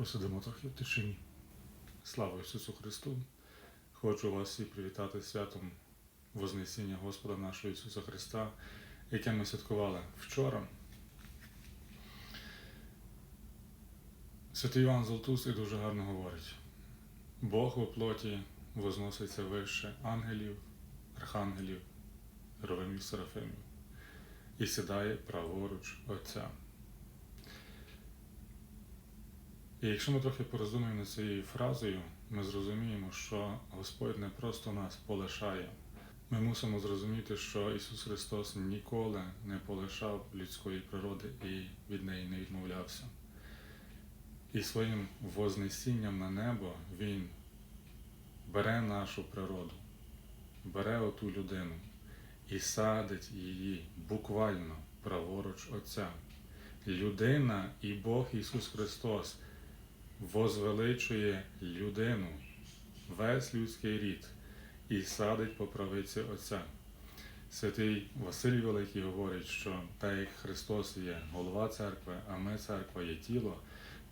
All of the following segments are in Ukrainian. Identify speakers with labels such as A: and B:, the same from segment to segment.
A: Посидимо трохи в тишині. Слава Ісусу Христу! Хочу вас всіх привітати святом Вознесіння Господа нашого Ісуса Христа, яке ми святкували вчора. Святий Іван Золотустий дуже гарно говорить: Бог у плоті возноситься вище ангелів, архангелів, геровимів Серафимів і сідає праворуч Отця. І якщо ми трохи порозуміємо над цією фразою, ми зрозуміємо, що Господь не просто нас полишає. Ми мусимо зрозуміти, що Ісус Христос ніколи не полишав людської природи і від неї не відмовлявся. І своїм вознесінням на небо Він бере нашу природу, бере оту людину і садить її буквально праворуч Отця. Людина і Бог Ісус Христос возвеличує людину, весь людський рід, і садить по правиці Отця. Святий Василь Великий говорить, що так як Христос є голова церкви, а ми церква є тіло,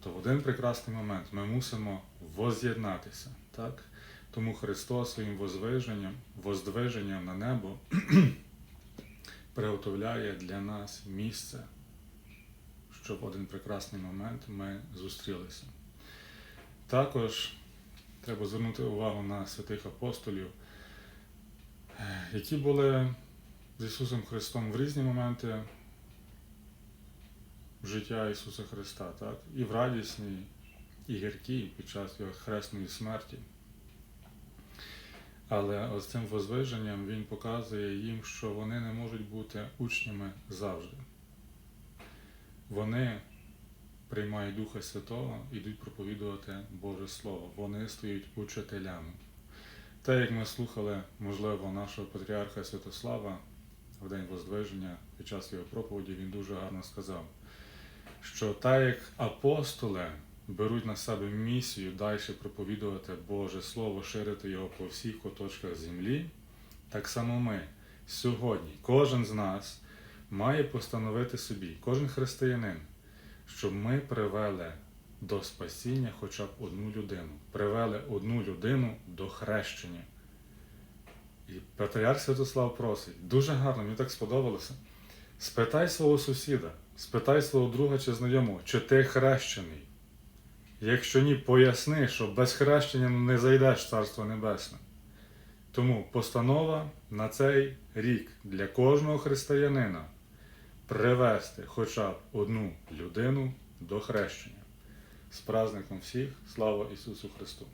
A: то в один прекрасний момент ми мусимо воз'єднатися. Так? Тому Христос своїм возвиженням, воздвиженням на небо приготовляє для нас місце, щоб в один прекрасний момент ми зустрілися. Також треба звернути увагу на святих апостолів, е, які були з Ісусом Христом в різні моменти життя Ісуса Христа, так? і в радісній, і гіркій під час Його хресної смерті. Але ось цим возвиженням Він показує їм, що вони не можуть бути учнями завжди. Вони приймають Духа Святого йдуть проповідувати Боже Слово. Вони стають учителями. Те, як ми слухали, можливо, нашого патріарха Святослава в день Воздвиження під час його проповіді, він дуже гарно сказав, що так як апостоли беруть на себе місію далі проповідувати Боже Слово, ширити його по всіх куточках землі, так само ми сьогодні, кожен з нас має постановити собі, кожен християнин, щоб ми привели до спасіння хоча б одну людину, привели одну людину до хрещення. І Патріарх Святослав просить, дуже гарно, мені так сподобалося. Спитай свого сусіда, спитай свого друга чи знайомого, чи ти хрещений. Якщо ні, поясни, що без хрещення не зайдеш в Царство Небесне. Тому постанова на цей рік для кожного християнина привести хоча б одну людину до хрещення. З праздником всіх, слава Ісусу Христу!